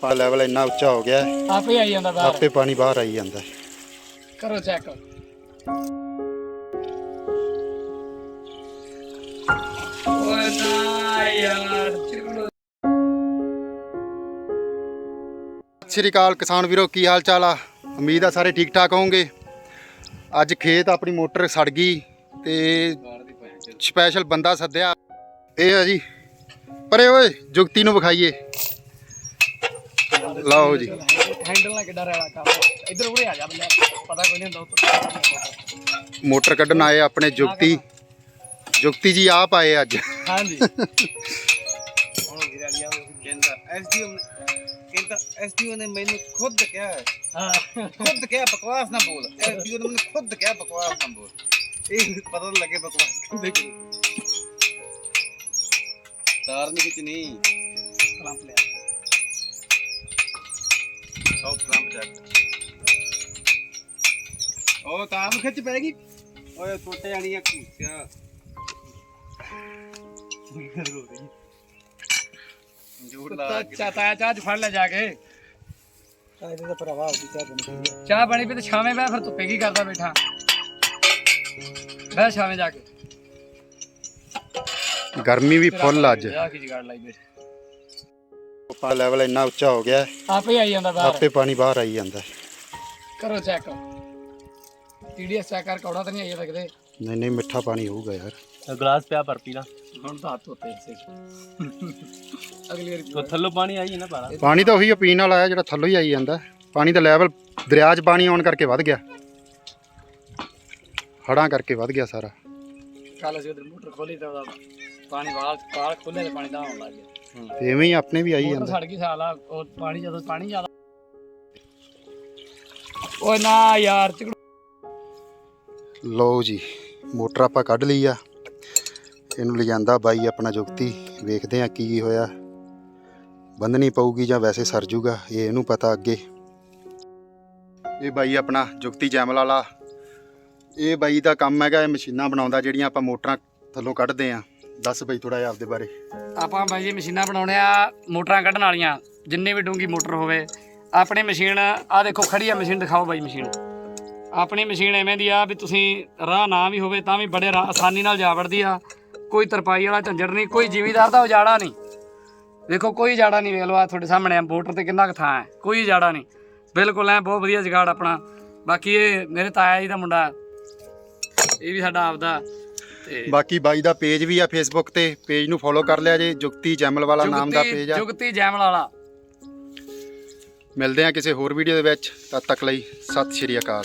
ਪਾ ਲੈਵਲ ਇੰਨਾ ਉੱਚਾ ਹੋ ਗਿਆ। ਹੈ, ਆਪੇ ਆਈ ਜਾਂਦਾ ਬਾਹਰ। ਆਪੇ ਪਾਣੀ ਬਾਹਰ ਆਈ ਜਾਂਦਾ। ਹੈ। ਕਰੋ ਚੈੱਕ ਓਏ ਨਾ ਯਾਰ ਚਿਕੜੋ ਸਤਿ ਸ਼੍ਰੀ ਅਕਾਲ ਕਿਸਾਨ ਵੀਰੋ ਕੀ ਹਾਲ ਚਾਲ ਆ? ਉਮੀਦ ਆ ਸਾਰੇ ਠੀਕ ਠਾਕ ਹੋਵੋਗੇ। ਅੱਜ ਖੇਤ ਆਪਣੀ ਮੋਟਰ ਸੜ ਗਈ ਤੇ ਸਪੈਸ਼ਲ ਬੰਦਾ ਸੱਦਿਆ। ਇਹ ਆ ਜੀ। ਪਰੇ ਓਏ ਜੁਗਤੀ ਨੂੰ ਵਿਖਾਈਏ। ਲਓ ਜੀ। ਹੈਂਡਲ ਨਾਲ ਕਿੱਡਾ ਰੈਲਾ ਕੰਮ ਇੱਧਰ ਉਰੇ ਆ ਜਾ ਬੰਦਾ ਪਤਾ ਕੋਈ ਨਹੀਂ ਹੁੰਦਾ ਉੱਤੋਂ ਮੋਟਰ ਕੱਢਣ ਆਏ ਆਪਣੇ ਜੁਗਤੀ। ਜੁਗਤੀ ਜੀ ਆਪ ਆਏ ਅੱਜ। ਹਾਂਜੀ। ਹੁਣ ਵੀਰ ਵਾਲੀ ਆ ਕਹਿੰਦਾ ਐਸਡੀਓ ਨੇ ਕਹਿੰਦਾ ਐਸਡੀਓ ਨੇ ਮੈਨੂੰ ਖੁਦ ਕਿਹਾ ਹੈ, ਖੁਦ ਕਿਹਾ ਬਕਵਾਸ ਨਾ ਬੋਲ। ਐਸਡੀਓ ਨੇ ਮੈਨੂੰ ਖੁਦ ਕਿਹਾ ਬਕਵਾਸ ਨਾ ਬੋਲ। ਇਹ ਪਤਾ ਲੱਗੇ ਬਕਵਾਸ ਕਹਿੰਦੇ ਕਿ ਤਾਰ ਨਹੀਂ। ਖਿੱਚਣੀ ਕਲੰਪ ਲਿਆ। ਉਹ ਨੂੰ ਖਿੱਚ ਪੈਗੀ। ਓਏ ਟੁੱਟ ਜਾਣੀ ਆ ਕੁੱਸਿਆ ਜੋੜ ਲਾ ਤਾਂ ਚਾਹ ਚ ਫੜ ਲੈ ਜਾ ਕੇ। ਇਹਦੇ ਦਾ ਭਰਾਵਾ ਉਹਦੀ ਚਾਹ ਬਣੀ ਚਾਹ ਪਾਣੀ ਪੀ ਤੇ ਛਾਵੇਂ ਬਹਿ ਫਿਰ ਧੁੱਪੇ ਕੀ ਕਰਦਾ ਬੈਠਾ? ਬਹਿ ਛਾਵੇਂ ਜਾ ਕੇ। ਗਰਮੀ ਵੀ ਫੁੱਲ ਅੱਜ। ਆ ਕੀ ਜਗਾੜ ਲਾਈ ਬੈਠ। ਪਾ ਲੈਵਲ ਇੰਨਾ ਉੱਚਾ ਹੋ ਗਿਆ। ਹੈ, ਆਪੇ ਆਈ ਜਾਂਦਾ ਬਾਹਰ। ਆਪੇ ਪਾਣੀ ਬਾਹਰ ਆਈ ਜਾਂਦਾ। ਹੈ। ਕਰੋ ਚੈੱਕ ਟੀਡੀਐਸ ਚੈੱਕ ਕਰ ਕੌੜਾ ਤਾਂ ਨਹੀਂ ਆਈ ਕਿਤੇ। ਨਹੀਂ ਨਹੀਂ ਮਿੱਠਾ ਪਾਣੀ ਹੋਊਗਾ ਯਾਰ। ਗਲਾਸ ਪਿਆ ਪਰ ਪੀ ਲਾ ਹੁਣ ਤਾਂ ਹੱਥ ਧੋਤੇ ਸੇ ਅਗਲੀ ਵਾਰੀ ਉਹ ਥੱਲੋਂ ਪਾਣੀ ਆਈ ਹੈ ਨਾ ਪਾਰਾ ਪਾਣੀ ਤਾਂ ਉਹੀ ਆ ਪੀਣ ਵਾਲਾ ਆ ਜਿਹੜਾ ਥੱਲੋਂ ਹੀ ਆਈ ਜਾਂਦਾ। ਹੈ। ਪਾਣੀ ਦਾ ਲੈਵਲ ਦਰਿਆ 'ਚ ਪਾਣੀ ਆਉਣ ਕਰਕੇ ਵੱਧ ਗਿਆ। ਹੜਾਂ ਕਰਕੇ ਵੱਧ ਗਿਆ ਸਾਰਾ। ਕੱਲ ਅਸੀਂ ਉਧਰ ਮੋਟਰ ਖੋਲੀ ਤਾਂ ਉਹਦਾ ਪਾਣੀ ਵਾਲ ਪਾਲ ਖੋਲੇ ਤੇ ਪਾਣੀ ਦਾ ਆਉਣ ਲੱਗ ਗਿਆ। ਤੇ ਐਵੇਂ ਹੀ ਆਪਣੇ ਵੀ ਆਈ ਜਾਂਦਾ। ਸੜ ਗਈ ਸਾਲਾ ਉਹ ਪਾਣੀ ਜਦੋਂ ਪਾਣੀ ਜ਼ਿਆਦਾ ਓਏ ਨਾ ਯਾਰ ਚਿਕੜੂ ਲਓ ਜੀ ਮੋਟਰ ਆਪਾਂ ਕੱਢ ਲਈ ਆ। ਇਹਨੂੰ ਲਿਜਾਂਦਾ ਬਾਈ ਆਪਣਾ ਜੁਗਤੀ। ਵੇਖਦੇ ਆ ਕੀ ਹੋਇਆ। ਬੰਨਣੀ ਪਊਗੀ ਜਾਂ ਵੈਸੇ ਸਰ ਜੂਗਾ ਇਹ ਇਹਨੂੰ ਪਤਾ ਅੱਗੇ। ਇਹ ਬਾਈ ਆਪਣਾ ਜੁਗਤੀ ਜੈਮਲ ਵਾਲਾ। ਇਹ ਬਾਈ ਦਾ ਕੰਮ ਹੈਗਾ ਇਹ ਮਸ਼ੀਨਾਂ ਬਣਾਉਂਦਾ ਜਿਹੜੀਆਂ ਆਪਾਂ ਮੋਟਰਾਂ ਥੱਲੋਂ ਕੱਢਦੇ ਆ ਦੱਸ ਬਾਈ ਥੋੜਾ ਜਿਹਾ ਆਪਦੇ ਬਾਰੇ। ਆਪਾਂ ਬਾਈ ਜੀ ਮਸ਼ੀਨਾਂ ਬਣਾਉਣੇ ਆ, ਮੋਟਰਾਂ ਕੱਢਣ ਵਾਲੀਆਂ। ਜਿੰਨੇ ਵੀ ਡੂੰਗੀ ਮੋਟਰ ਹੋਵੇ। ਆਪਣੀ ਮਸ਼ੀਨ ਆ ਦੇਖੋ ਖੜੀ ਆ ਮਸ਼ੀਨ, ਦਿਖਾਓ ਬਾਈ ਮਸ਼ੀਨ। ਆਪਣੀ ਮਸ਼ੀਨ ਐਵੇਂ ਦੀ ਆ ਵੀ ਤੁਸੀਂ ਰਾਹ ਨਾ ਵੀ ਹੋਵੇ ਤਾਂ ਵੀ ਬੜੇ ਆਸਾਨੀ ਨਾਲ ਜਾ ਵੜਦੀ ਆ। ਕੋਈ ਤਰਪਾਈ ਵਾਲਾ ਝੰਜੜ ਨਹੀਂ, ਕੋਈ ਜ਼ਿਮੀਦਾਰ ਦਾ ਉਜਾੜਾ ਨਹੀਂ। ਦੇਖੋ ਕੋਈ ਜਾੜਾ ਨਹੀਂ, ਵੇਖ ਲਓ ਆ ਤੁਹਾਡੇ ਸਾਹਮਣੇ ਆ, ਮੋਟਰ ਤੇ ਕਿੰਨਾ ਕੁ ਥਾਂ ਹੈ। ਕੋਈ ਜਾੜਾ ਨਹੀਂ। ਬਿਲਕੁਲ ਐ ਬਹੁਤ ਵਧੀਆ ਜਗਾੜ ਆਪਣਾ। ਬਾਕੀ ਇਹ ਮੇਰੇ ਤਾਇਆ ਜੀ ਦਾ ਮੁੰਡਾ। ਇਹ ਵੀ ਸਾਡਾ ਆਪਦਾ ਬਾਕੀ ਬਾਈ ਦਾ ਪੇਜ ਵੀ ਆ ਫੇਸਬੁੱਕ ਤੇ ਪੇਜ ਨੂੰ ਫੋਲੋ ਕਰ ਲਿਆ ਜੇ ਜੁਗਤੀ ਜੈਮਲ ਵਾਲਾ ਨਾਮ ਦਾ ਪੇਜ ਆ। ਜੁਗਤੀ ਜੈਮਲ ਵਾਲਾ। ਮਿਲਦੇ ਆ ਕਿਸੇ ਹੋਰ ਵੀਡੀਓ ਦੇ ਵਿੱਚ ਤਦ ਤੱਕ ਲਈ ਸਤਿ ਸ਼੍ਰੀ ਅਕਾਲ।